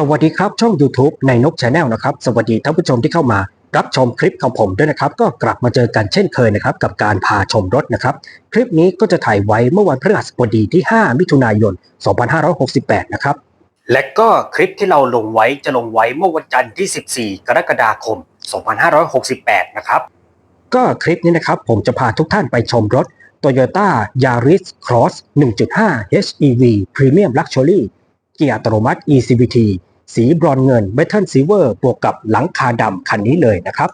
สวัสดีครับ ช่อง YouTube ในนกชาแนลนะครับ สวัสดีท่านผู้ชมที่เข้ามารับชมคลิปของผมด้วยนะครับ ก็กลับมาเจอกันเช่นเคยนะครับ กับการพาชมรถนะครับ คลิปนี้ก็จะถ่ายไว้เมื่อวันพฤหัสบดีที่ 5 มิถุนายน 2568 นะครับ และก็คลิปที่เราลงไว้จะลงไว้เมื่อวันจันทร์ที่ 14 กรกฎาคม 2568 นะครับ ก็คลิปนี้นะครับผมจะพาทุกท่านไปชมรถ Toyota Yaris Cross 1.5 HEV Premium Luxury เกียร์อัตโนมัติ ECVT สีบรอนเงิน Metal Silver บวกกับหลังคาดำคันนี้เลยนะครับ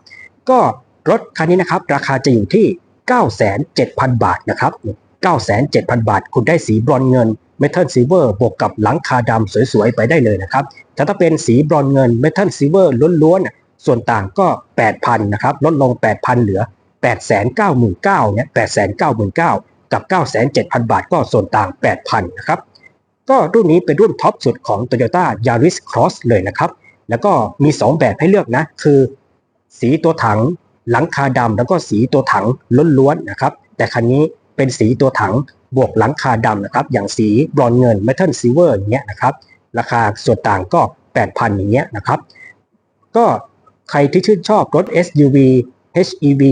ก็รถคันนี้นะครับ ราคาจะอยู่ที่ 97,000 บาทนะครับ 97,000 บาท คุณได้สีบรอนเงิน Metal Silver บวกกับหลังคาดำสวยๆ ไปได้เลยนะครับแต่ถ้าเป็นสีบรอนเงิน Metal Silver ล้วนๆ ส่วนต่างก็ 8,000 นะครับ ลดลง 8,000 เหลือ 899,000เนี่ย899,000 กับ 97,000 บาทก็ส่วนต่าง 8,000 นะครับ ก็รุ่นนี้เป็นรุ่นท็อปสุดของ Toyota Yaris Cross เลยนะครับ แล้วก็มี 2 แบบให้เลือกนะ คือ สีตัวถังหลังคาดำแล้วก็สีตัวถังล้วนๆนะครับ แต่คันนี้เป็นสีตัวถังบวกหลังคาดำนะครับ อย่างสีบรอนเงิน Metal Silver อย่างเงี้ยนะครับ ราคาส่วนต่างก็ 8,000 อย่างเงี้ยนะครับ ก็ใครที่ชื่นชอบรถ SUV HEV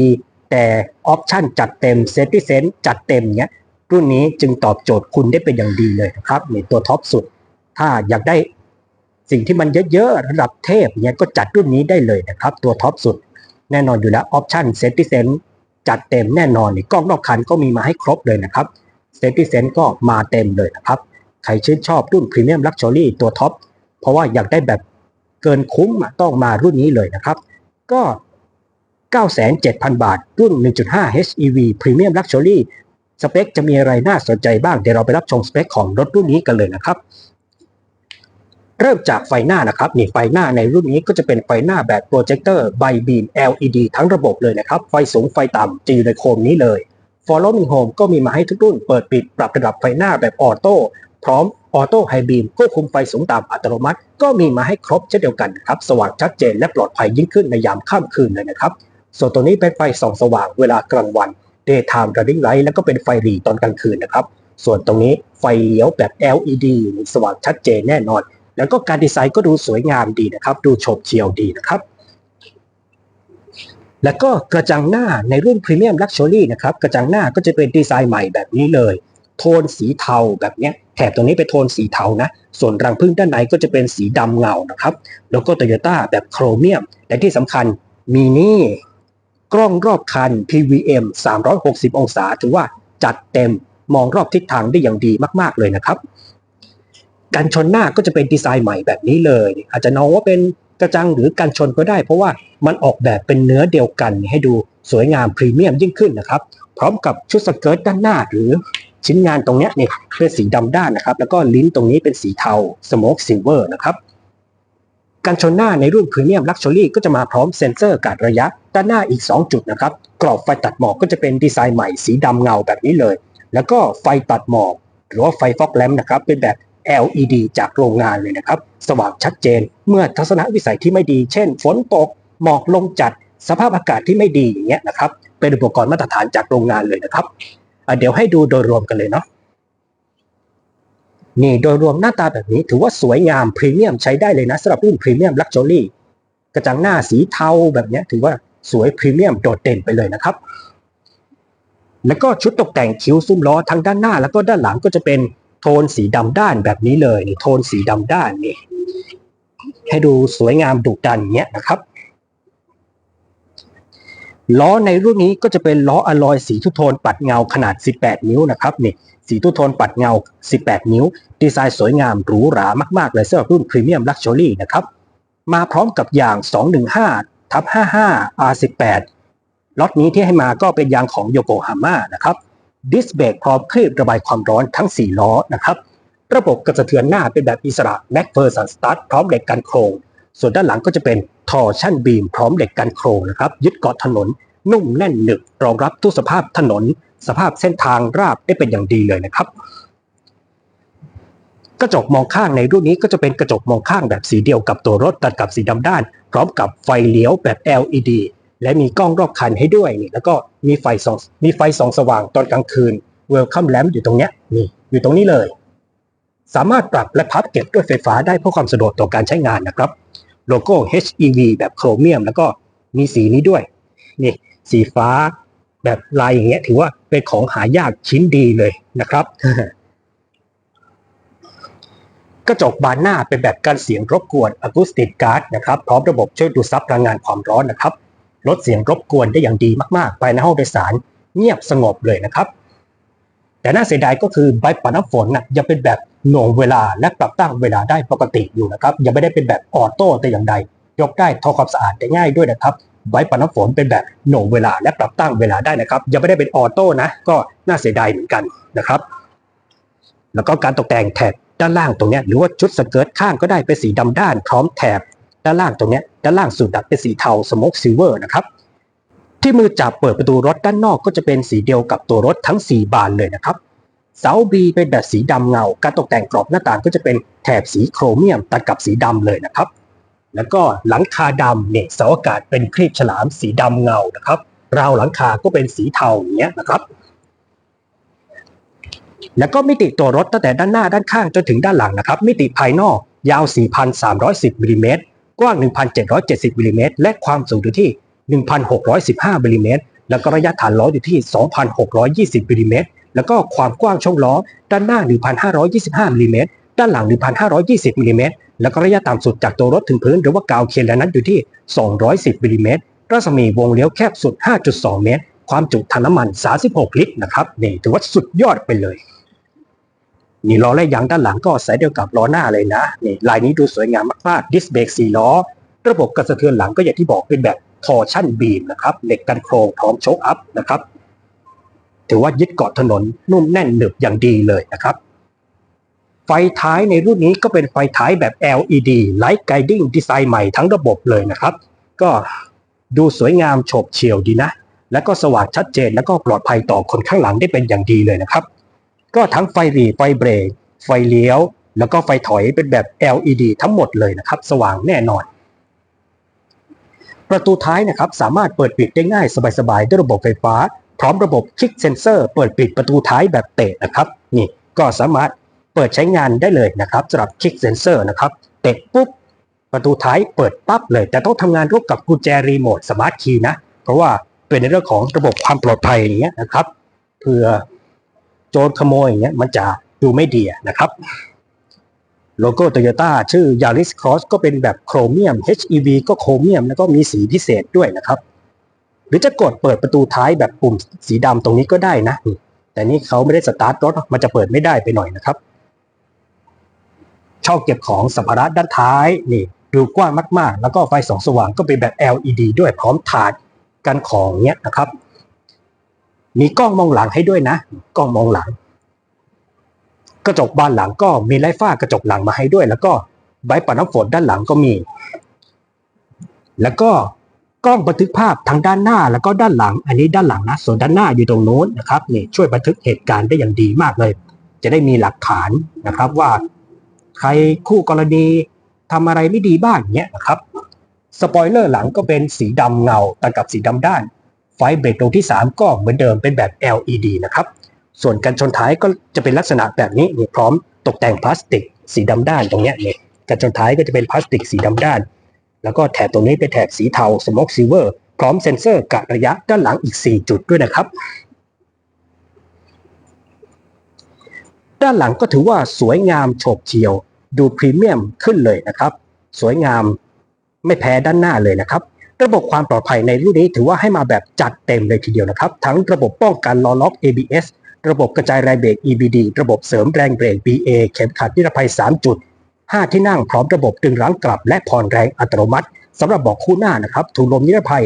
แต่ออปชั่นจัดเต็ม Safety Sense จัดเต็มเนี้ย รุ่นนี้จึงตอบโจทย์คุณได้เป็นอย่างดีเลยนะครับในตัวท็อปสุด ถ้าอยากได้สิ่งที่มันเยอะๆระดับเทพเนี้ยก็จัดรุ่นนี้ได้เลยนะครับ ตัวท็อปสุด แน่นอนอยู่แล้วออปชั่น Safety Sense จัดเต็มแน่นอนกล้องรอบคันก็มีมาให้ครบเลยนะครับ Safety Sense ก็มาเต็มเลยนะครับ ใครชื่นชอบรุ่น Premium Luxury ตัวท็อปเพราะว่าอยากได้แบบเกินคุ้มต้องมารุ่นนี้เลยนะครับ ก็ 97,000 บาท รุ่น 1.5 HEV Premium Luxury สเปคจะมีอะไรน่าสนใจบ้างเดี๋ยวเราไปรับชมสเปคของรถรุ่นนี้กันเลยนะครับ เริ่มจากไฟหน้านะครับนี่ไฟหน้าในรุ่นนี้ก็จะเป็นไฟหน้าแบบโปรเจคเตอร์ไบบีม LED ทั้งระบบเลยนะครับ ไฟสูงไฟต่ำจะอยู่ในโคมนี้เลย Follow Me Home ก็มีมาให้ทุกรุ่นเปิดปิดปรับระดับไฟหน้าแบบออโต้พร้อมออโต้ไฮบีมควบคุมไฟสูงต่ำอัตโนมัติ ก็มีมาให้ครบเช่นเดียวกันครับ สว่างชัดเจนและปลอดภัยยิ่งขึ้นในยามค่ำคืนเลยนะครับ ส่วนตัวนี้เป็นไฟส่องสว่างเวลากลางวัน Daytime Running Light แล้วก็เป็นไฟหรี่ตอนกลางคืนนะครับ ส่วนตรงนี้ไฟเลี้ยวแบบ LED สว่างชัดเจนแน่นอน แล้วก็การดีไซน์ก็ดูสวยงามดีนะครับ ดูโฉบเฉี่ยวดีนะครับ แล้วก็กระจังหน้าในรุ่น Premium Luxury นะครับ กระจังหน้าก็จะเป็นดีไซน์ใหม่แบบนี้เลย โทนสีเทาแบบนี้แถบตรงนี้เป็นโทนสีเทานะ ส่วนรังพึ่งด้านในก็จะเป็นสีดำเงานะครับ แล้วก็โตโยต้าแบบโครเมียม และที่สำคัญมีนี่ กล้องรอบคัน PVM 360 องศา ถือว่าจัดเต็มมองรอบทิศทางได้อย่างดีมากๆเลยนะครับ กันชนหน้าก็จะเป็นดีไซน์ใหม่แบบนี้เลย อาจจะน้องว่าเป็นกระจังหรือกันชนก็ได้ เพราะว่ามันออกแบบเป็นเนื้อเดียวกันให้ดูสวยงามพรีเมียมยิ่งขึ้นนะครับ พร้อมกับชุดสเกิร์ตด้านหน้าหรือชิ้นงานตรงนี้ยนี่ยเป็นสีดำด้านนะครับ แล้วก็ลิ้นตรงนี้เป็นสีเทาสโมกซิลเวอร์นะครับ กันชนหน้าในรุ่นพรีเมียมลักชัวรี่ก็จะมาพร้อมเซ็นเซอร์การระยะ ด้านหน้าอีก 2 จุดนะครับ กรอบไฟตัดหมอกก็จะเป็นดีไซน์ใหม่สีดำเงาแบบนี้เลย แล้วก็ไฟตัดหมอก หรือว่าไฟฟอกแลมป์นะครับเป็นแบบ LED จากโรงงานเลยนะครับ สว่างชัดเจน เมื่อทัศนวิสัยที่ไม่ดี เช่น ฝนตก หมอกลงจัด สภาพอากาศที่ไม่ดีอย่างเงี้ยนะครับ เป็นอุปกรณ์มาตรฐานจากโรงงานเลยนะครับ เดี๋ยวให้ดูโดยรวมกันเลยเนาะ นี่โดยรวมหน้าตาแบบนี้ถือว่าสวยงามพรีเมียมใช้ได้เลยนะสำหรับรุ่นพรีเมียมลักชัวรี่กระจังหน้าสีเทาแบบนี้ถือว่าสวยพรีเมียมโดดเด่นไปเลยนะครับ แล้วก็ชุดตกแต่งคิ้วซุ้มล้อทั้งด้านหน้า แล้วก็ด้านหลังก็จะเป็นโทนสีดำด้านแบบนี้เลยนี่โทนสีดำด้านนี่ให้ดูสวยงามดุดันอย่างเงี้ยนะครับล้อในรุ่นนี้ก็จะเป็นล้ออลลอยสีทุโทนปัดเงาขนาด 18 นิ้วนะครับนี่ สีทุโทนปัดเงา 18 นิ้ว ดีไซน์สวยงามหรูหรามากๆเลยสำหรับรุ่นพรีเมียมลักชัวรี่นะครับ มาพร้อมกับยาง 215ทับ55 R18 ล็อตนี้ที่ให้มาก็เป็นยางของโยโกฮาม่านะครับดิสเบรกพร้อมคลีบระบายความร้อนทั้ง 4 ล้อนะครับ ระบบกระสะเทือนหน้าเป็นแบบอิสระแม็กเฟอร์สันสตาร์ทพร้อมเหล็กกันโครง ส่วนด้านหลังก็จะเป็นทอร์ชั่นบีมพร้อมเหล็กกันโครงนะครับยึดเกาะถนนนุ่มแน่นหนึบรองรับทุกสภาพถนน สภาพเส้นทางราบได้เป็นอย่างดีเลยนะครับ กระจกมองข้างในรุ่นนี้ก็จะเป็นกระจกมองข้างแบบสีเดียวกับตัวรถตัดกับสีดำด้าน พร้อมกับไฟเลี้ยวแบบ LED และมีกล้องรอบคันให้ด้วยนี่แล้วก็มีไฟสองมีไฟสองสว่างตอนกลางคืน Welcome Lamp อยู่ตรงเนี้ยนี่อยู่ตรงนี้เลย สามารถปรับและพับเก็บด้วยไฟฟ้าได้เพื่อความสะดวกต่อการใช้งานนะครับ โลโก้ HEV แบบโครเมียม แล้วก็มีสีนี้ด้วย นี่ สีฟ้า แบบลายอย่างเงี้ยถือว่าเป็นของหายากชิ้นดีเลยนะครับ กระจกบานหน้าเป็นแบบการเสียงรบกวนอะคูสติกการ์ดนะครับพร้อมระบบช่วยดูดซับพลังงานความร้อนนะครับลดเสียงรบกวนได้อย่างดีมากๆภายในห้องโดยสารเงียบสงบเลยนะครับ แต่น่าเสียดายก็คือใบปัดน้ำฝนนะยังเป็นแบบหน่วงเวลาและปรับตั้งเวลาได้ปกติอยู่นะครับ ยังไม่ได้เป็นแบบออโต้แต่อย่างใด ยกได้ทำความสะอาดได้ง่ายด้วยนะครับ ใบปัดน้ำฝนเป็นแบบหน่งเวลาและปรับตั้งเวลาได้นะครับ ยังไม่ได้เป็นออโต้นะ ก็น่าเสียดายเหมือนกันนะครับ แล้วก็การตกแต่งแถบด้านล่างตรงนี้หรือว่าชุดสเกิร์ตข้างก็ได้เป็นสีดำด้านพร้อมแถบด้านล่างตรงนี้ด้านล่างสุดดับเป็นสีเทาสโมกซิลเวอร์นะครับที่มือจับเปิดประตูรถด้านนอกก็จะเป็นสีเดียวกับตัวรถทั้ง 4 บานเลยนะครับเสาบีเป็นแบบสีดำเงา การตกแต่งกรอบหน้าต่างก็จะเป็นแถบสีโครเมียมตัดกับสีดำเลยนะครับ แล้วก็หลังคาดำเนี่ยเสาอากาศเป็นครีบฉลามสีดำเงานะครับ ราวหลังคาก็เป็นสีเทาอย่างเงี้ยนะครับ แล้วก็มิติตัวรถตั้งแต่ด้านหน้าด้านข้างจนถึงด้านหลังนะครับ มิติภายนอกยาว 4,310มิลลิเมตรกว้าง 1,770มิลลิเมตรและความสูงอยู่ที่ 1,615มิลลิเมตรแล้วก็ระยะฐานล้ออยู่ที่ 2,620มิลลิเมตรแล้วก็ความกว้างช่องล้อด้านหน้า 1,525มิลลิเมตร ด้านหลัง 1,520มิลลิเมตรแล้วก็ระยะต่ำสุดจากตัวรถถึงพื้นหรือว่ากาวเคียนและนั้นอยู่ที่ 210มิลลิเมตรรัศมีวงเลี้ยวแคบสุด 5.2 เมตร ความจุถังน้ำมัน 36 ลิตรนะครับนี่ถือว่าสุดยอดไปเลยนี่ล้อและยางด้านหลังก็ใส่เดียวกับล้อหน้าเลยนะนี่ลายนี้ดูสวยงามมากๆดิสเบรก4ล้อ ระบบกระสะเทือนหลังก็อย่างที่บอกเป็นแบบทอชั่นบีมนะครับเหล็กกันโครงพร้อมโชคอัพนะครับถือว่ายึดเกาะถนนนุ่มแน่นหนึบอย่างดีเลยนะครับ ไฟท้ายในรุ่นนี้ก็เป็นไฟท้ายแบบ LED Light Guiding ดีไซน์ใหม่ทั้งระบบเลยนะครับ ก็ดูสวยงามโฉบเฉี่ยวดีนะ และก็สว่างชัดเจนและก็ปลอดภัยต่อคนข้างหลังได้เป็นอย่างดีเลยนะครับ ก็ทั้งไฟหรีไฟเบรกไฟเลี้ยว แล้วก็ไฟถอยเป็นแบบ LED ทั้งหมดเลยนะครับ สว่างแน่นอน ประตูท้ายนะครับสามารถเปิดปิดได้ง่ายสบายๆด้วยระบบไฟฟ้า พร้อมระบบคลิกเซนเซอร์ เปิดปิดประตูท้ายแบบเตะนะครับ นี่ก็สามารถ ปิดใช้งานได้เลยนะครับสำหรับคลิกเซนเซอร์นะครับเตะปุ๊บประตูท้ายเปิดปั๊บเลย แต่ต้องทำงานร่วมกับกุญแจรีโมทสมาร์ทคีย์นะ เพราะว่าเป็นในเรื่องของระบบความปลอดภัยอย่างเงี้ยนะครับเพื่อโจรขโมยอย่างเงี้ยมันจะดูไม่ดีนะครับโลโก้โตโยต้าชื่อ Yaris Cross ก็เป็นแบบโครเมียม HEV ก็โครเมียมแล้วก็มีสีพิเศษด้วยนะครับ หรือจะกดเปิดประตูท้ายแบบปุ่มสีดำตรงนี้ก็ได้นะ แต่นี่เขาไม่ได้สตาร์ทรถมันจะเปิดไม่ได้ไปหน่อยนะครับ ช่องเก็บของสัมภาระด้านท้ายนี่ดูกว้างมากๆ แล้วก็ไฟสองสว่างก็เป็นแบบ LED ด้วยพร้อมถาดกันของเนี้ยนะครับ มีกล้องมองหลังให้ด้วยนะ กล้องมองหลัง กระจกบานหลังก็มีไล่ฝ้ากระจกหลังมาให้ด้วย แล้วก็ใบปัดน้ำฝนด้านหลังก็มี แล้วก็กล้องบันทึกภาพทั้งด้านหน้าแล้วก็ด้านหลัง อันนี้ด้านหลังนะ ส่วนด้านหน้าอยู่ตรงโน้นนะครับนี่ช่วยบันทึกเหตุการณ์ได้อย่างดีมากเลย จะได้มีหลักฐานนะครับว่า ใครคู่กรณีทำอะไรไม่ดีบ้างเนี้ยนะครับสปอยเลอร์หลังก็เป็นสีดำเงาตัดกับสีดำด้าน ไฟเบรกตรงที่ 3 ก็เหมือนเดิมเป็นแบบ LED นะครับ ส่วนกันชนท้ายก็จะเป็นลักษณะแบบนี้นี่พร้อมตกแต่งพลาสติก สีดำด้านตรงเนี้ยเนี่ยกันชนท้ายก็จะเป็นพลาสติกสีดำด้าน แล้วก็แถบตรงนี้เป็นแถบสีเทาสโมกซิเวอร์พร้อมเซ็นเซอร์กะระยะด้านหลังอีก 4 จุดด้วยนะครับ ด้านหลังก็ถือว่าสวยงามโฉบเฉี่ยว ดูพรีเมียมขึ้นเลยนะครับ สวยงามไม่แพ้ด้านหน้าเลยนะครับ ระบบความปลอดภัยในรุ่นนี้ถือว่าให้มาแบบจัดเต็มเลยทีเดียวนะครับ ทั้งระบบป้องกันล้อล็อก ABS ระบบกระจายแรงเบรก EBD ระบบเสริมแรงเบรก BA เข็มขัดนิรภัย 3 จุด 5 ที่นั่งพร้อมระบบดึงรั้งกลับและผ่อนแรงอัตโนมัติสำหรับเบอกคู่หน้านะครับถุงลมนิรภัย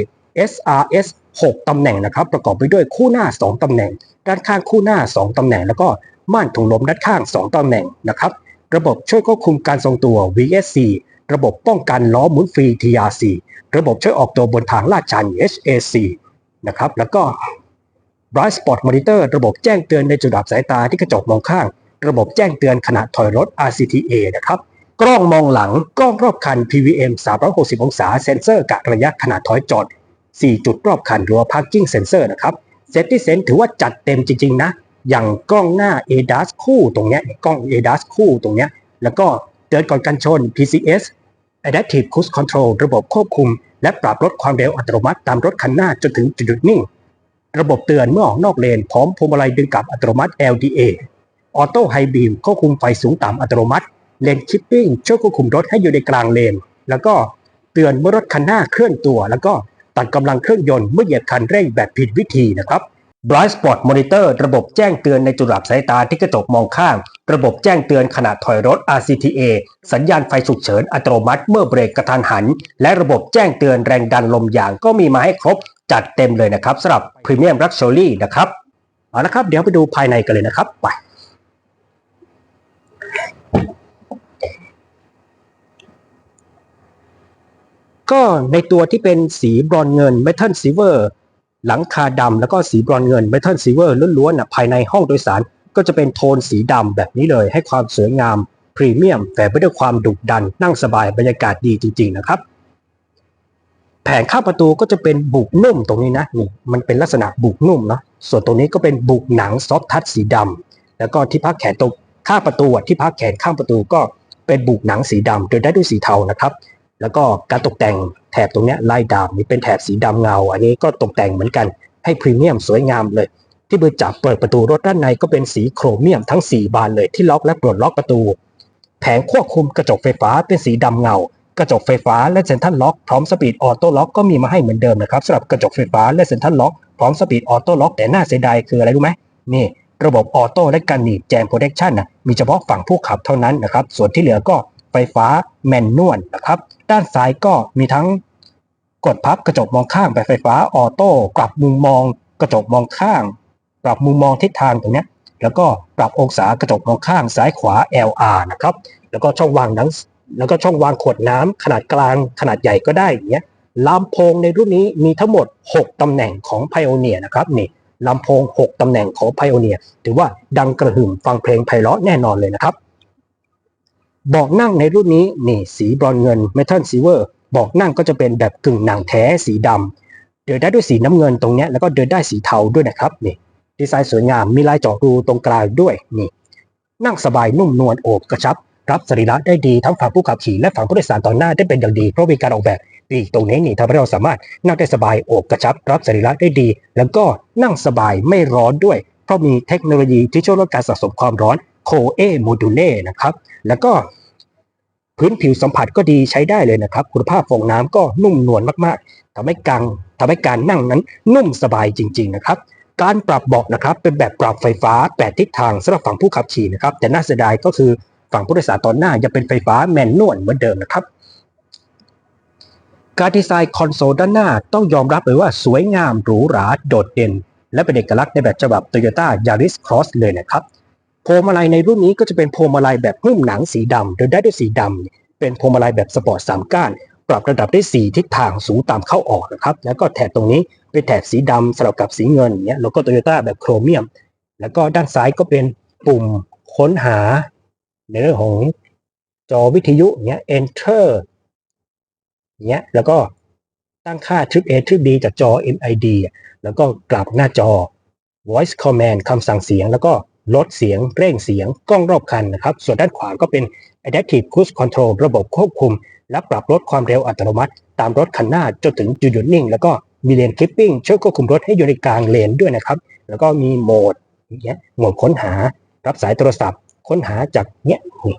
SRS 6 ตำแหน่งนะครับ ประกอบไปด้วยคู่หน้า 2 ตำแหน่ง ด้านข้างคู่หน้า 2 ตำแหน่ง แล้วก็ม่านถุงลมด้านข้าง 2 ตำแหน่งนะครับ ระบบช่วยควบคุมการทรงตัว VSC ระบบป้องกันล้อหมุนฟรี TRC ระบบช่วยออกตัวบนทางลาดชัน HAC นะครับ แล้วก็ Bright Spot Monitor ระบบแจ้งเตือนในจุดดับสายตาที่กระจกมองข้าง ระบบแจ้งเตือนขณะถอยรถ RCTA นะครับ กล้องมองหลัง กล้องรอบคัน PVM 360 องศา เซ็นเซอร์กะระยะขณะถอยจอด 4 จุดรอบคันหรือว่า Parking Sensor นะครับ Safety Sense ถือว่าจัดเต็มจริง ๆ นะ อย่างกล้องหน้า ADAS คู่ตรงเนี้ยกล้อง ADAS คู่ตรงเนี้ยแล้วก็เตือนก่อนการชน PCS Adaptive Cruise Control ระบบควบคุม และปรับลดความเร็วอัตโนมัติตามรถคันหน้าจนถึงจุดหยุดนิ่ง ระบบเตือนเมื่อออกนอกเลน พร้อมพวงมาลัยดึงกลับอัตโนมัติ LDA ออโต้ไฮบีมควบคุมไฟสูงต่ำอัตโนมัติเลนคิปปิ้งช่วยควบคุมรถให้อยู่ในกลางเลน แล้วก็เตือนเมื่อรถคันหน้าเคลื่อนตัว แล้วก็ตัดกำลังเครื่องยนต์เมื่อเหยียบคันเร่งแบบผิดวิธีนะครับ Blind Spot Monitor ระบบแจ้งเตือนในจุดหลับสายตาที่กระจกมองข้าง ระบบแจ้งเตือนขณะถอยรถ RCTA สัญญาณไฟฉุกเฉินอัตโนมัติเมื่อเบรกกระทันหัน และระบบแจ้งเตือนแรงดันลมยางก็มีมาให้ครบ จัดเต็มเลยนะครับสำหรับ Premium Luxury นะครับ เอาละครับเดี๋ยวไปดูภายในกันเลยนะครับ ไป ก็ในตัวที่เป็นสีบรอนเงินเมทัลซิเวอร์ หลังคาดำแล้วก็สีบรอนเงินเมทัลซิเวอร์ล้วนๆนะภายในห้องโดยสาร ก็จะเป็นโทนสีดำแบบนี้เลยให้ความสวยงามพรีเมียมแฝงไปด้วยความดุดันนั่งสบายบรรยากาศดีจริง ๆ นะครับ แผงข้าประตูก็จะเป็นบุกนุ่มตรงนี้นะนี่มันเป็นลักษณะบุกนุ่มเนาะส่วนตรงนี้ก็เป็นบุกหนังซอฟทัชสีดำแล้วก็ที่พักแขนตรงข้างประตูที่พักแขนข้างประตูก็เป็นบุกหนังสีดำโดยได้ด้วยสีเทานะครับ แล้วก็การตกแต่งแถบตรงนี้ลายดำนี่เป็นแถบสีดำเงา อันนี้ก็ตกแต่งเหมือนกันให้พรีเมียมสวยงามเลย ที่มือจับเปิดประตูรถด้านในก็เป็นสีโครเมียมทั้ง 4 บานเลยที่ล็อกและปลดล็อกประตู แผงควบคุมกระจกไฟฟ้าเป็นสีดำเงา กระจกไฟฟ้าและเซ็นทรัลล็อกพร้อมสปีดออโต้ล็อกก็มีมาให้เหมือนเดิมนะครับสำหรับกระจกไฟฟ้าและเซ็นทรัลล็อกพร้อมสปีดออโต้ล็อกแต่น่าเสียดายคืออะไรรู้ไหมนี่ระบบออโต้และการหนีบแจมโปรเทคชันนะมีเฉพาะฝั่งผู้ขับเท่านั้นนะครับส่วนที่เหลือก็ ไฟฟ้าแมนนวลนะครับ ด้านซ้ายก็มีทั้งกดพับกระจกมองข้างแบบไฟฟ้าออโต้ปรับมุมมองกระจกมองข้าง ปรับมุมมองทิศทางตรงนี้แล้วก็ปรับองศากระจกมองข้างซ้ายขวา LR นะครับ แล้วก็ช่องวางหนังแล้วก็ช่องวางขวดน้ำขนาดกลางขนาดใหญ่ก็ได้อย่างเงี้ยลำโพงในรุ่นนี้มีทั้งหมด 6 ตำแหน่งของ Pioneer นะครับนี่ลำโพง 6 ตำแหน่งของ Pioneer ถือว่าดังกระหึ่มฟังเพลงไพเราะแน่นอนเลยนะครับ บอกนั่งในรุ่นนี้นี่สีบรอนเงินเมทัลซิเวอร์เบอกนั่งก็จะเป็นแบบกึ่งหนังแท้สีดำเดินได้ด้วยสีน้ำเงินตรงเนี้ยแล้วก็เดินได้สีเทาด้วยนะครับนี่ดีไซน์สวยงามมีลายจาะรูตรงกลางด้วยนี่ นั่งสบายนุ่มนวลโอบกระชับ รับสรีระได้ดีทั้งฝั่งผู้ขับขี่และฝั่งผู้โดยสารตอนหน้าได้เป็นอย่างดีเพราะมีการออกแบบปีกตรงนี้นี่ทำให้เราสามารถนั่งได้สบายโอบกระชับ รับสรีระได้ดี แล้วก็นั่งสบายไม่ร้อนด้วย เพราะมีเทคโนโลยีที่ช่วยลดการสะสมความร้อน โคเอโมดูเล่นะครับ แล้วก็พื้นผิวสัมผัสก็ดีใช้ได้เลยนะครับ คุณภาพฟองน้ำก็นุ่มนวลมากๆทำให้กังทำให้การนั่งนั้นนุ่มสบายจริง ๆ นะครับ การปรับเบาะนะครับ เป็นแบบปรับไฟฟ้าแปดทิศทางสำหรับฝั่งผู้ขับขี่นะครับ แต่น่าเสียดายก็คือฝั่งผู้โดยสารตอนหน้ายังเป็นไฟฟ้าแมนนวลเหมือนเดิมนะครับการดีไซน์คอนโซลด้านหน้าต้องยอมรับเลยว่าสวยงามหรูหราโดดเด่น และเป็นเอกลักษณ์ในแบบฉบับ Toyota Yaris Cross เลยนะครับ พวงมาลัยในรุ่นนี้ก็จะเป็นพวงมาลัยแบบหุ้มหนังสีดำโดยได้ด้วยสีดำเป็นพวงมาลัยแบบสปอร์ตสามก้าน ปรับระดับได้ 4 ทิศทางสูงตามเข้าออกนะครับ แล้วก็แถบตรงนี้เป็นแถบสีดำสลับกับสีเงินอย่างเงี้ยโลโก้โตโยต้าแบบโครเมียม แล้วก็ด้านซ้ายก็เป็นปุ่มค้นหา ในเรื่องของจอวิทยุเงี้ย enter อย่างเงี้ยแล้วก็ตั้งค่า trip A trip B จากจอ MID แล้วก็กลับหน้าจอ voice command คำสั่งเสียงแล้วก็ ลดเสียงเร่งเสียงกล้องรอบคันนะครับ ส่วนด้านขวาก็เป็น adaptive cruise control ระบบควบคุม และปรับลดความเร็วอัตโนมัติ ตามรถคันหน้าจนถึงจุดหยุดนิ่ง แล้วก็มีเลนคิปปิ้งช่วยควบคุมรถให้อยู่ในกลางเลนด้วยนะครับ แล้วก็มีโหมดเงี้ยโหมดค้นหารับสายโทรศัพท์ ค้นหาจากเนี้ยนี่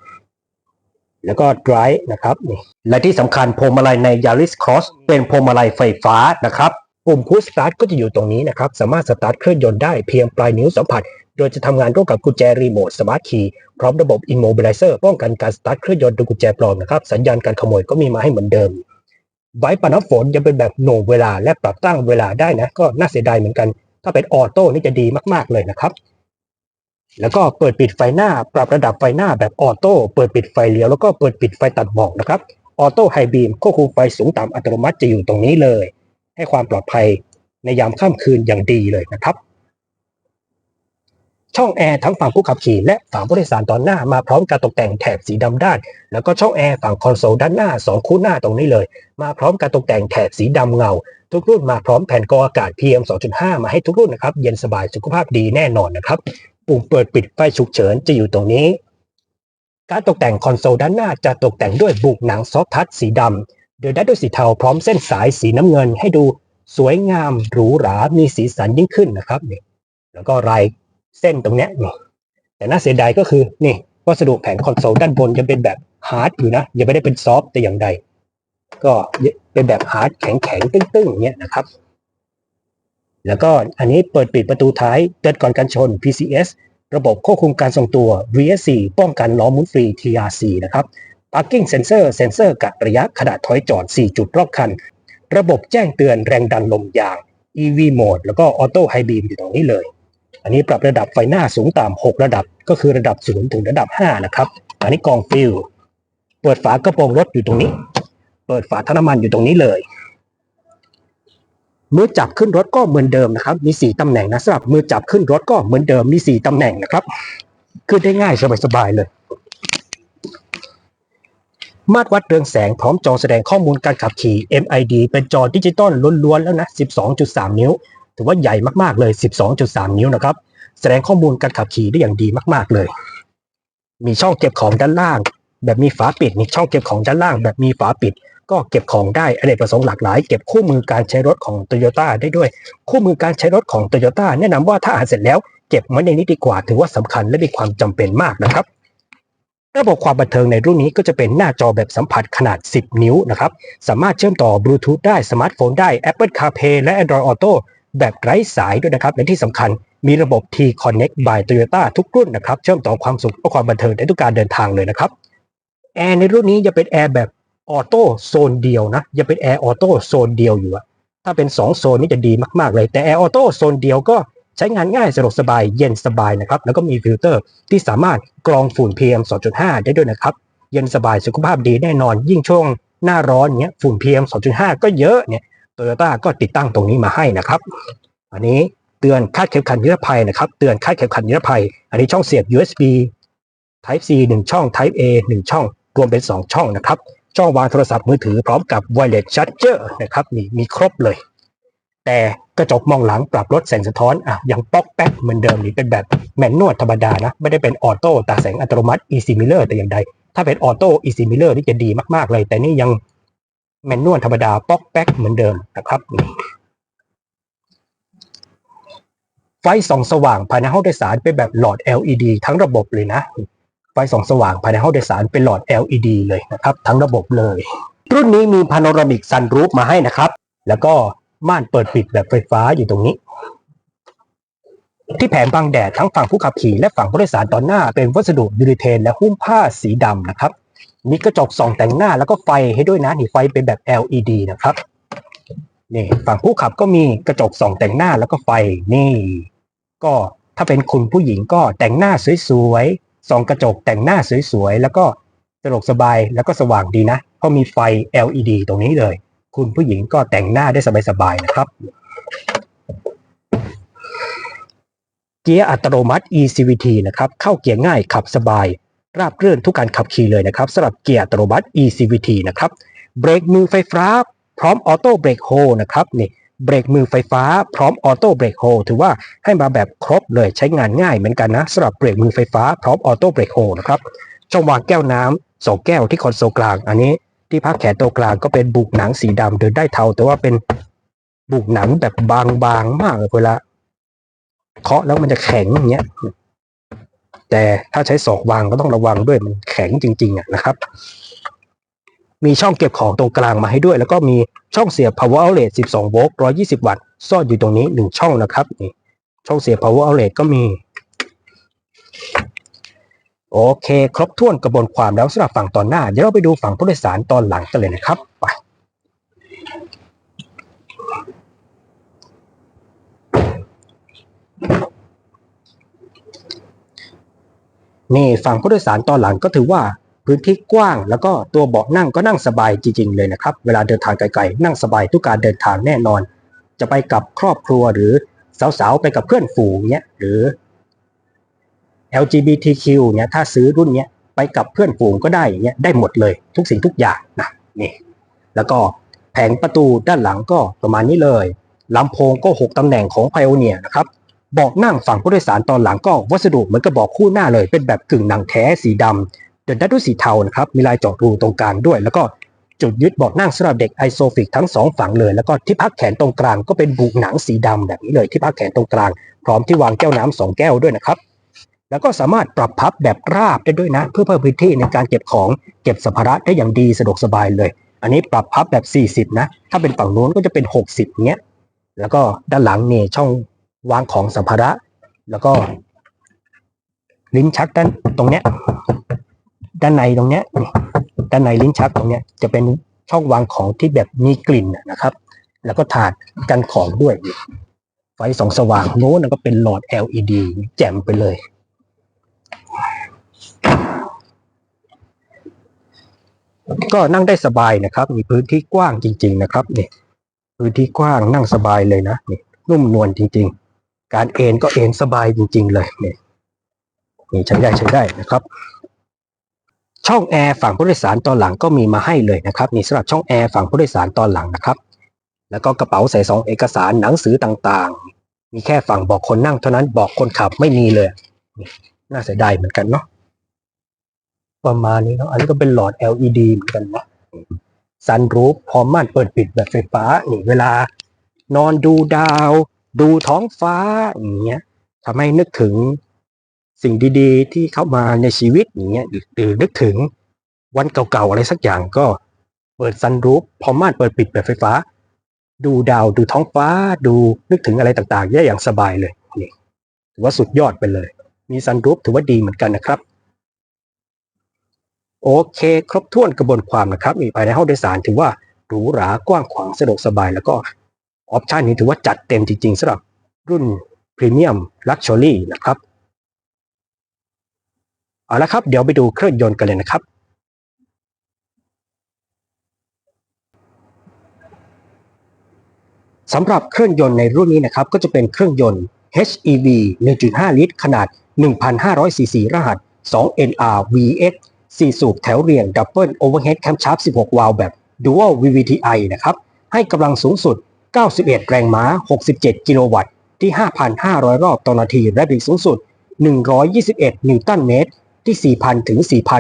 แล้วก็ drive นะครับนี่และที่สำคัญพวงมาลัยใน Yaris Cross เป็นพวงมาลัยไฟฟ้านะครับปุ่ม push start ก็จะอยู่ตรงนี้นะครับ สามารถสตาร์ทเครื่องยนต์ได้เพียงปลายนิ้วสัมผัส โดยจะทำงานร่วมกับกุญแจรีโมทสมาร์ทคีย์พร้อมระบบ immobilizer ป้องกันการสตาร์ทเครื่องยนต์โดยกุญแจปลอมนะครับ สัญญาณการขโมยก็มีมาให้เหมือนเดิมไว้ปน้ำฝนยังเป็นแบบโหน่งเวลาและปรับตั้งเวลาได้นะ ก็น่าเสียดายเหมือนกัน ถ้าเป็นออโต้นี่จะดีมากๆเลยนะครับ แล้วก็เปิดปิดไฟหน้า ปรับระดับไฟหน้าแบบออโต้เปิดปิดไฟเลี้ยวแล้วก็เปิดปิดไฟตัดหมอกนะครับออโต้ไฮบีมควบคุมไฟสูงต่ำอัตโนมัติจะอยู่ตรงนี้เลย ให้ความปลอดภัยในยามค่ำคืนอย่างดีเลยนะครับ ช่องแอร์ทั้งฝั่งผู้ขับขี่และฝั่งผู้โดยสารตอนหน้ามาพร้อมการตกแต่งแถบสีดำด้าน แล้วก็ช่องแอร์ฝั่งคอนโซลด้านหน้า 2 คู่หน้าตรงนี้เลย มาพร้อมการตกแต่งแถบสีดำเงา ทุกรุ่นมาพร้อมแผ่นกรองอากาศ PM 2.5 มาให้ทุกรุ่นนะครับ เย็นสบายสุขภาพดีแน่นอนนะครับ ปุ่มเปิดปิดไฟฉุกเฉินจะอยู่ตรงนี้ การตกแต่งคอนโซลด้านหน้าจะตกแต่งด้วยบุกหนังซอฟทัชสีดำโดยได้ด้วยสีเทาพร้อมเส้นสายสีน้ำเงินให้ดูสวยงามหรูหรา มีสีสันยิ่งขึ้นนะครับ แล้วก็ลาย เส้นตรงเนี้ยแต่น่าเสียดายก็คือนี่วัสดุแผงคอนโซลด้านบนยังเป็นแบบฮาร์ดอยู่นะยังไม่ได้เป็นซอฟต์แต่อย่างใด ก็เป็นแบบฮาร์ดแข็งๆตึ้งๆอย่างเงี้ยนะครับ แล้วก็อันนี้เปิดปิดประตูท้ายเตือนก่อนการชน PCS ระบบควบคุมการทรงตัว VSC ป้องกันล้อมุนฟรี TRC นะครับ Parking Sensor เซนเซอร์กัดระยะขณะถอยจอด 4 จุดรอบคัน ระบบแจ้งเตือนแรงดันลมยาง EV Mode แล้วก็ Auto High Beam อยู่ตรงนี้เลย อันนี้ปรับระดับไฟหน้าสูงต่ำ6ระดับ ก็คือระดับ0ถึงระดับ5นะครับ อันนี้กองฟิลเปิดฝากระโปรงรถอยู่ตรงนี้ เปิดฝาถังน้ำมันอยู่ตรงนี้เลยมือจับขึ้นรถก็เหมือนเดิมนะครับ มี4ตำแหน่งนะสำหรับมือจับขึ้นรถก็เหมือนเดิมมี4ตำแหน่งนะครับ ขึ้นได้ง่ายสบายๆเลย มาตรวัดเรืองแสงพร้อมจอแสดงข้อมูลการขับขี่ MID เป็นจอดิจิตอลล้วนๆแล้วนะ 12.3 นิ้ว ถือว่าใหญ่มากๆเลย 12.3 นิ้วนะครับ แสดงข้อมูลการขับขี่ได้อย่างดีมากๆเลย มีช่องเก็บของด้านล่าง แบบมีฝาปิด มีช่องเก็บของด้านล่าง แบบมีฝาปิด ก็เก็บของได้อเนกประสงค์หลากหลาย เก็บคู่มือการใช้รถของ Toyota ได้ด้วย คู่มือการใช้รถของ Toyota แนะนำว่าถ้าอ่านเสร็จแล้วเก็บไว้ในนี้ดีกว่าถือว่าสำคัญและมีความจำเป็นมากนะครับระบบความบันเทิงในรุ่นนี้ก็จะเป็นหน้าจอแบบสัมผัสขนาด 10 นิ้วนะครับ สามารถเชื่อมต่อบลูทูธได้ สมาร์ทโฟนได้ Apple CarPlay และ Android Auto แบบไร้สายด้วยนะครับ และที่สำคัญมีระบบ T Connect by Toyota ทุกรุ่นนะครับ เชื่อมต่อความสุขและความบันเทิงในทุกการเดินทางเลยนะครับ แอร์ในรุ่นนี้จะเป็นแอร์แบบออโต้โซนเดียวนะยังเป็นแอร์ออโต้โซนเดียวอยู่อะถ้าเป็น 2 โซนนี่จะดีมาก ๆ เลย แต่แอร์ออโต้โซนเดียวก็ใช้งานง่ายสะดวกสบายเย็นสบายนะครับ แล้วก็มีฟิลเตอร์ที่สามารถกรองฝุ่น PM 2.5 ได้ด้วยนะครับ เย็นสบายสุขภาพดีแน่นอน ยิ่งช่วงหน้าร้อนเนี้ยฝุ่น PM 2.5 ก็เยอะเนี่ย โตโยต้าก็ติดตั้งตรงนี้มาให้นะครับ อันนี้เตือนคาดเข็มขัดนิรภัยนะครับ เตือนคาดเข็มขัดนิรภัย อันนี้ช่องเสียบ USB Type C 1 ช่อง Type A 1 ช่อง รวมเป็น 2 ช่องนะครับ ช่องวางโทรศัพท์มือถือพร้อมกับ Wireless Charger นะครับนี่มีครบเลย แต่กระจกมองหลังปรับลดแสงสะท้อนอะยังป๊อกแป๊กเหมือนเดิมนี่เป็นแบบแมนนวลธรรมดานะ ไม่ได้เป็นออโต้ตาแสงอัตโนมัติ Easy Mirror แต่อย่างใด ถ้าเป็นออโต้ Easy Mirror นี่จะดีมากๆเลย แต่นี่ยัง แมนนวลธรรมดาป๊อกแป๊กเหมือนเดิมนะครับ ไฟส่องสว่างภายในห้องโดยสารเป็นแบบหลอด LED ทั้งระบบเลยนะ ไฟส่องสว่างภายในห้องโดยสารเป็นหลอด LED เลยนะครับ ทั้งระบบเลย รุ่นนี้มีพาโนรามิกซันรูฟมาให้นะครับ แล้วก็ม่านเปิดปิดแบบไฟฟ้าอยู่ตรงนี้ ที่แผงบังแดดทั้งฝั่งผู้ขับขี่และฝั่งผู้โดยสารตอนหน้าเป็นวัสดุยูริเทนและหุ้มผ้าสีดำนะครับ มีกระจกส่องแต่งหน้าแล้วก็ไฟให้ด้วยนะนี่ไฟเป็นแบบ LED นะครับนี่ฝั่งผู้ขับก็มีกระจกส่องแต่งหน้าแล้วก็ไฟนี่ ก็ถ้าเป็นคุณผู้หญิงก็แต่งหน้าสวยๆส่องกระจกแต่งหน้าสวยๆแล้วก็สะดวกสบายแล้วก็สว่างดีนะเพราะมีไฟ LED ตรงนี้เลย คุณผู้หญิงก็แต่งหน้าได้สบายๆนะครับ เกียร์อัตโนมัติ eCVT นะครับ เข้าเกียร์ง่ายขับสบาย ราบรื่นทุกการขับขี่เลยนะครับสำหรับเกียร์อัตโนมัติ eCVT นะครับเบรกมือไฟฟ้า พร้อมออโต้เบรกโฮนะครับนี่เบรกมือไฟฟ้าพร้อมออโต้เบรกโฮถือว่าให้มาแบบครบเลยใช้งานง่ายเหมือนกันนะสำหรับเบรกมือไฟฟ้าพร้อมออโต้เบรกโฮนะครับช่องวางแก้วน้ำสองแก้วที่คอนโซลกลางอันนี้ ที่พักแขนตัวกลางก็เป็นบุกหนังสีดำเดินได้เทาแต่ว่าเป็นบุกหนังแบบบางๆมากเลยเวลาเคาะแล้วมันจะแข็งอย่างเงี้ย แต่ถ้าใช้ศอกวางก็ต้องระวังด้วยมันแข็งจริงๆอะนะครับ มีช่องเก็บของตรงกลางมาให้ด้วย แล้วก็มีช่องเสียบ power outlet 12 โวลต์120 วัตต์ซ่อนอยู่ตรงนี้ 1 ช่องนะครับนี่ช่องเสียบ power outlet ก็มี โอเค ครบถ้วนกระบวนความแล้วสำหรับฝั่งตอนหน้า เดี๋ยวเราไปดูฝั่งผู้โดยสารตอนหลังกันเลยนะครับไป นี่ฝั่งผู้โดยสารตอนหลังก็ถือว่าพื้นที่กว้าง แล้วก็ตัวเบาะนั่งก็นั่งสบายจริง ๆ เลยนะครับ เวลาเดินทางไกลๆนั่งสบายทุกการเดินทางแน่นอน จะไปกับครอบครัวหรือสาวๆไปกับเพื่อนฝูงเนี้ยหรือ LGBTQ เนี่ยถ้าซื้อรุ่นเนี้ยไปกับเพื่อนฝูงก็ได้อย่างเงี้ยได้หมดเลยทุกสิ่งทุกอย่างนะนี่แล้วก็แผงประตูด้านหลังก็ประมาณนี้เลยลำโพงก็ 6ตำแหน่งของ Pioneer นะครับ บาะนั่งฝั่งผู้โดยสารตอนหลังก็วัสดุเหมือนกับเบาะคู่หน้าเลย เป็นแบบกึ่งหนังแท้สีดำเดินด้ด้วยสีเทานะครับมีลายเจาะรูตรงกลางด้วย แล้วก็จุดยึดเบาะนั่งสำหรับเด็กไอโซฟิกทั้งสองฝั่งเลย แล้วก็ที่พักแขนตรงกลางก็เป็นบุหนังสีดำแบบนี้เลยที่พักแขนตรงกลาง พร้อมที่วางแก้วน้ำสองแก้วด้วยนะครับ แล้วก็สามารถปรับพับแบบราบได้ด้วยนะ เพื่อเพิ่มพื้นที่ในการเก็บของเก็บสัมภาระได้อย่างดีสะดวกสบายเลย อันนี้ปรับพับแบบ 40 นะ ถ้าเป็นฝั่งนู้นก็จะเป็น 60เงี้ยแล้วก็ด้านหลังเนี่ยช่อง วางของสัมภาระ แล้วก็ ลิ้นชักด้านตรงเนี้ย ด้านในตรงเนี้ยด้านในลิ้นชักตรงเนี้ยจะเป็นช่องวางของที่แบบมีกลิ่นนะครับ แล้วก็ถาดกันของด้วย ไฟส่องสว่างโน้นก็เป็นหลอด LED แจ่มไปเลย ก็นั่งได้สบายนะครับ มีพื้นที่กว้างจริง ๆ นะครับนี่พื้นที่กว้างนั่งสบายเลยนะนี่นุ่มนวลจริง ๆ การเอนก็เอนสบายจริง ๆ เลยนี่นี่ใช้ได้ใช้ได้นะครับ ช่องแอร์ฝั่งผู้โดยสารตอนหลังก็มีมาให้เลยนะครับนี่สำหรับช่องแอร์ฝั่งผู้โดยสารตอนหลังนะครับ แล้วก็กระเป๋าใส่ซองเอกสารหนังสือต่างๆ มีแค่ฝั่งบอกคนนั่งเท่านั้นบอกคนขับไม่มีเลยนี่น่าเสียดายเหมือนกันเนาะประมาณนี้เนาะอันนี้ก็เป็นหลอด LED เหมือนกันเนาะซันรูฟพร้อมม่านเปิดปิดแบบไฟฟ้านี่เวลานอนดูดาว ดูท้องฟ้าอย่างเงี้ยทำให้นึกถึงสิ่งดีๆ ที่เข้ามาในชีวิตอย่างเงี้ยหรือนึกถึงวันเก่าๆอะไรสักอย่างก็เปิดซันรูฟพอม่านเปิดปิดแบบไฟฟ้า ดูดาวดูท้องฟ้า ดูนึกถึงอะไรต่างๆได้อย่างสบายเลยนี่ถือว่าสุดยอดไปเลย มีซันรูฟถือว่าดีเหมือนกันนะครับ โอเค ครบถ้วนกระบวนความนะครับ มีภายในห้องโดยสารถือว่าหรูหรากว้างขวางสะดวกสบายแล้วก็ ออปชันนี้ถือว่าจัดเต็มจริงๆสำหรับรุ่นพรีเมียมลักชัวรี่นะครับเอาละครับ เดี๋ยวไปดูเครื่องยนต์กันเลยนะครับ สำหรับเครื่องยนต์ในรุ่นนี้นะครับ ก็จะเป็นเครื่องยนต์ HEV 1.5 ลิตร ขนาด 1,500 ซีซีรหัส 2NR VX 4 สูบแถวเรียง Double Overhead Camshaft 16 วาล์วแบบ Dual VVTi นะครับ ให้กำลังสูงสุด 91 แรงม้า 67 กิโลวัตต์ ที่ 5,500 รอบต่อนาที และบิกสูงสุด 121 นิวตันเมตร ที่ 4,000 ถึง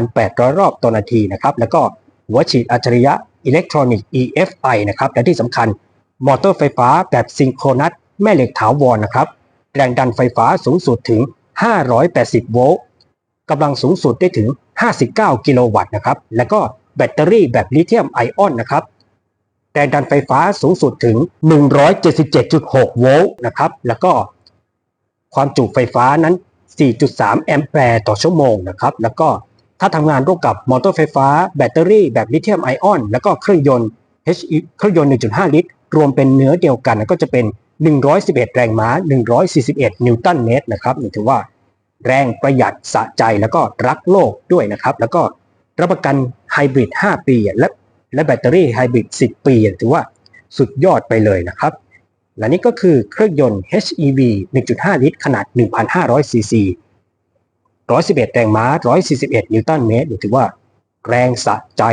4,800 รอบต่อนาทีนะครับ แล้วก็หัวฉีดอัจฉริยะอิเล็กทรอนิกส์ EFI นะครับ และที่สำคัญ มอเตอร์ไฟฟ้าแบบซิงโครนัสแม่เหล็กถาวรนะครับ แรงดันไฟฟ้าสูงสุดถึง 580 โวลต์กำลังสูงสุดได้ถึง 59 กิโลวัตต์นะครับ และก็แบตเตอรี่แบบลิเธียมไอออนนะครับ แรงดันไฟฟ้าสูงสุดถึง 177.6 โวลต์นะครับ แล้วก็ความจุไฟฟ้านั้น 4.3 แอมแปร์ต่อชั่วโมงนะครับ แล้วก็ถ้าทำงานร่วมกับมอเตอร์ไฟฟ้า แบตเตอรี่แบบลิเธียมไอออน แล้วก็เครื่องยนต์ HE เครื่องยนต์ 1.5 ลิตร รวมเป็นเนื้อเดียวกันก็จะเป็น 111 แรงม้า 141 นิวตันเมตรนะครับนี่ถือว่าแรงประหยัดสะใจแล้วก็รักโลกด้วยนะครับ แล้วก็รับประกันไฮบริด 5 ปี และ และแบตเตอรี่ไฮบริด 10 ปีถือว่าสุดยอดไปเลยนะครับ และนี่ก็คือเครื่องยนต์ HEV 1.5 ลิตร ขนาด 1,500 ซีซี 111 แรงม้า 141 นิวตันเมตรถือว่าแรงสะใจ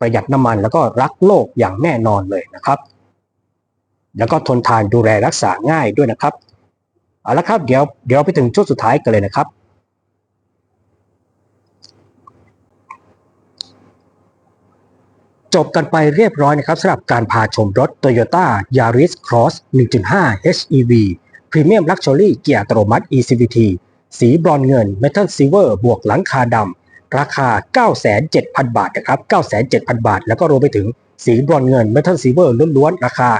ประหยัดน้ำมันแล้วก็รักโลกอย่างแน่นอนเลยนะครับ แล้วก็ทนทานดูแลรักษาง่ายด้วยนะครับ เอาละครับเดี๋ยวเดี๋ยวไปถึงช่วงสุดท้ายกันเลยนะครับ จบกันไปเรียบร้อยนะครับสำหรับการพาชมรถ Toyota Yaris Cross 1.5 HEV Premium Luxury เกียร์อัตโนมัติ eCVT สีบรอนเงิน Metal Silver บวกหลังคาดำราคา 97,000 บาทนะครับ97,000 บาท แล้วก็รวมไปถึงสีบรอนเงิน Metal Silver ล้วนๆ ราคา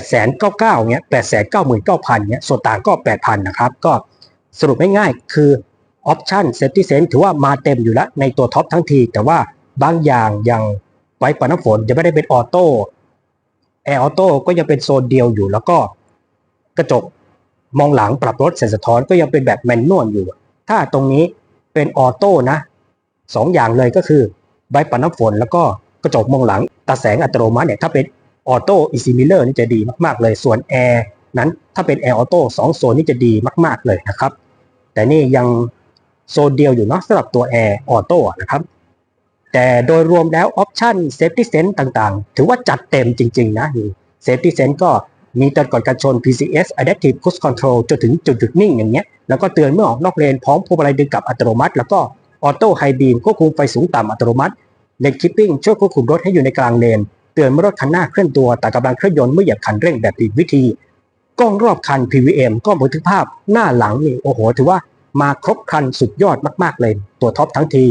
899เงี้ย899,000เงี้ยส่วนต่างก็ 8,000นะครับก็สรุปง่ายๆคือออปชั่น Safety Sense ถือว่ามาเต็มอยู่แล้วในตัวท็อปทั้งที แต่ว่าบางอย่างยัง ไว้ปัดน้ำฝนจะไม่ได้เป็นออโต้แอร์ออโต้ก็ยังเป็นโซนเดียวอยู่ แล้วก็กระจกมองหลังปรับรถแสงสะท้อนก็ยังเป็นแบบแมนนวลอยู่ ถ้าตรงนี้เป็นออโต้นะสองอย่างเลยก็คือใบปัดน้ำฝน แล้วก็กระจกมองหลังตาแสงอัตโนมัติเนี่ยถ้าเป็นออโต้อีซีมิเลอร์นี่จะดีมากๆเลย ส่วนแอร์นั้นถ้าเป็นแอร์ออโต้สองโซนนี่จะดีมาก ๆเลยนะครับ แต่นี่ยังโซนเดียวอยู่เนาะสำหรับตัวแอร์ออโต้นะครับ แต่โดยรวมแล้วออปชันเซฟตี้เซนต์ต่างๆ ถือว่าจัดเต็มจริง ๆ นะเซฟตี้เซนต์ก็มีเตือนก่อนการชน PCS Adaptive Cruise Control จนถึงจุดหยุดนิ่งอย่างเงี้ย แล้วก็เตือนเมื่อออกนอกเลนพร้อมพวงมาลัยดึงกลับอัตโนมัติ แล้วก็ออโต้ไฮบีมควบคุมไฟสูงต่ำอัตโนมัติเลนคิปปิ้งช่วยควบคุมรถให้อยู่ในกลางเลน เตือนเมื่อรถคันหน้าเคลื่อนตัวแต่กำลังเคลื่อนยนต์เมื่อเหยียบคันเร่งแบบผิดวิธี กล้องรอบคัน PVM กล้องบันทึกภาพหน้าหลังนี่โอ้โห ถือว่ามาครบครันสุดยอดมากๆเลย ตัวท็อปทั้งที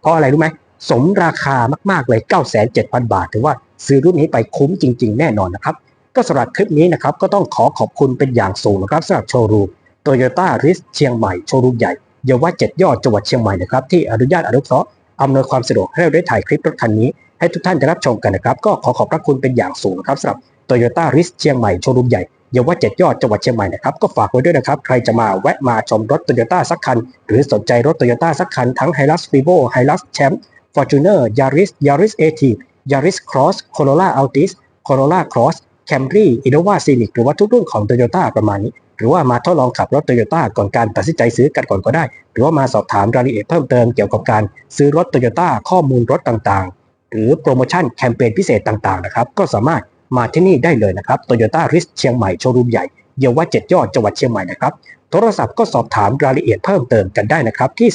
เพราะอะไรรู้ไหมสมราคามากๆเลย9,700 บาท ถือว่าซื้อรุ่นนี้ไปคุ้มจริง ๆ แน่นอนนะครับ ก็สำหรับคลิปนี้นะครับก็ต้องขอขอบคุณเป็นอย่างสูงนะครับสำหรับโชว์รูมโตโยต้าริสเชียงใหม่โชว์รูมใหญ่เยาวราชเจ็ดยอดจังหวัดเชียงใหม่นะครับที่อนุญาตอนุเคราะห์อำนวยความสะดวกให้เราได้ถ่ายคลิปรถคันนี้ ให้ทุกท่านได้รับชมกันนะครับ ก็ขอขอบพระคุณเป็นอย่างสูงนะครับสำหรับโตโยต้าริสเชียงใหม่โชว์รูมใหญ่ เยาวราเจ็ดยอดจังหวัดเชียงใหม่นะครับก็ฝากไว้ด้วยนะครับใครจะมาแวะมาชมรถโตโยต้าสักคัน หรือสนใจรถโตโยต้าสักคันทั้ง h i l u x f i v o h i l u x Champ Fortuner Yaris Yaris a t Yaris Cross Corolla Altis Corolla Cross Camry Innova Scenic หรือว่าทุกรุ่นของ Toyota ประมาณนี้ หรือว่ามาทดลองขับรถ Toyota ก่อนการตัดสินใจซื้อกันก่อนก็ได้ หรือว่ามาสอบถามรายละเอียดเพิ่มเติมเกี่ยวกับการซื้อรถ Toyota ข้อมูลรถต่างๆ หรือโปรโมชั่นแคมเปญพิเศษต่างๆนะครับก็สามารถ มาที่นี่ได้เลยนะครับ Toyota r i s เชียงใหม่โชว์รูมใหญ่เยาวราชเจ็ดยอดจังหวัดเชียงใหม่นะครับ โทรศัพท์ก็สอบถามรายละเอียดเพิ่มเติมกันได้นะครับ ที่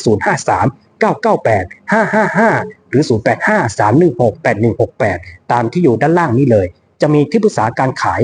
053 998 555 หรือ 085 316 8168 ตามที่อยู่ด้านล่างนี้เลย จะมีที่ปรึกษาการขาย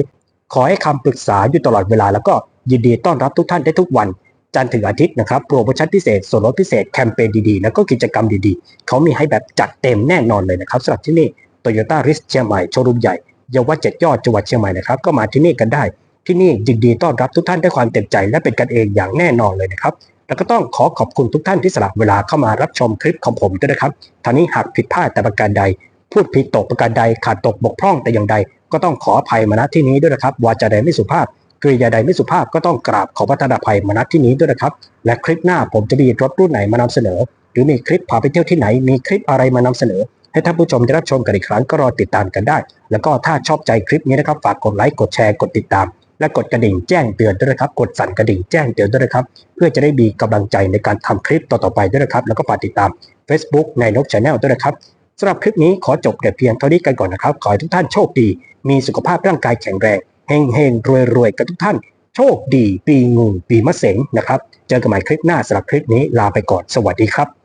ขอให้คำปรึกษาอยู่ตลอดเวลา แล้วก็ยินดีต้อนรับทุกท่านได้ทุกวัน จันทร์ถึงอาทิตย์นะครับ โปรโมชั่นพิเศษ ส่วนลดพิเศษ แคมเปญดีๆ แล้วก็กิจกรรมดีๆ เขามีให้แบบจัดเต็มแน่นอนเลยนะครับสำหรับที่นี่ Toyota r i s เชียงใหม่โชว์รูมใหญ่ เยาวเจ็ดยอดจังหวัดเชียงใหม่นะครับ ก็มาที่นี่กันได้ ที่นี่ยินดีต้อนรับทุกท่านด้วยความเต็มใจ และเป็นกันเองอย่างแน่นอนเลยนะครับแล้วก็ต้องขอขอบคุณทุกท่านที่สละเวลาเข้ามารับชมคลิปของผมด้วยนะครับทางนี้หากผิดพลาดแต่ประการใด พูดผิดตกประการใดขาดตกบกพร่องแต่อย่างใด ก็ต้องขออภัยมาณที่นี้ด้วยนะครับวาจาใดไม่สุภาพกริยาใดไม่สุภาพก็ต้องกราบขอพระธนอภัยมาณที่นี้ด้วยนะครับ และคลิปหน้าผมจะมีรถรุ่นไหนมานำเสนอ หรือมีคลิปพาไปเที่ยวที่ไหน มีคลิปอะไรมานำเสนอ ให้ท่านผู้ชมได้รับชมกันอีกครั้งก็รอติดตามกันได้ แล้วก็ถ้าชอบใจคลิปนี้นะครับฝากกดไลค์กดแชร์กดติดตาม และกดกระดิ่งแจ้งเตือนด้วยนะครับกดสั่นกระดิ่งแจ้งเตือนด้วยนะครับเพื่อจะได้มีกำลังใจในการทำคลิปต่อๆไปด้วยนะครับแล้วก็ฝากติดตาม Facebook ในนกชาแนลด้วยนะครับสำหรับคลิปนี้ขอจบแต่เพียงเท่านี้กันก่อนนะครับขอให้ทุกท่านโชคดี มีสุขภาพร่างกายแข็งแรงเฮงเฮงรวยรวยๆกันทุกท่าน โชคดี ปีงูปีมะเสงนะครับ เจอกันใหม่คลิปหน้าสำหรับคลิปนี้ลาไปก่อนสวัสดีครับ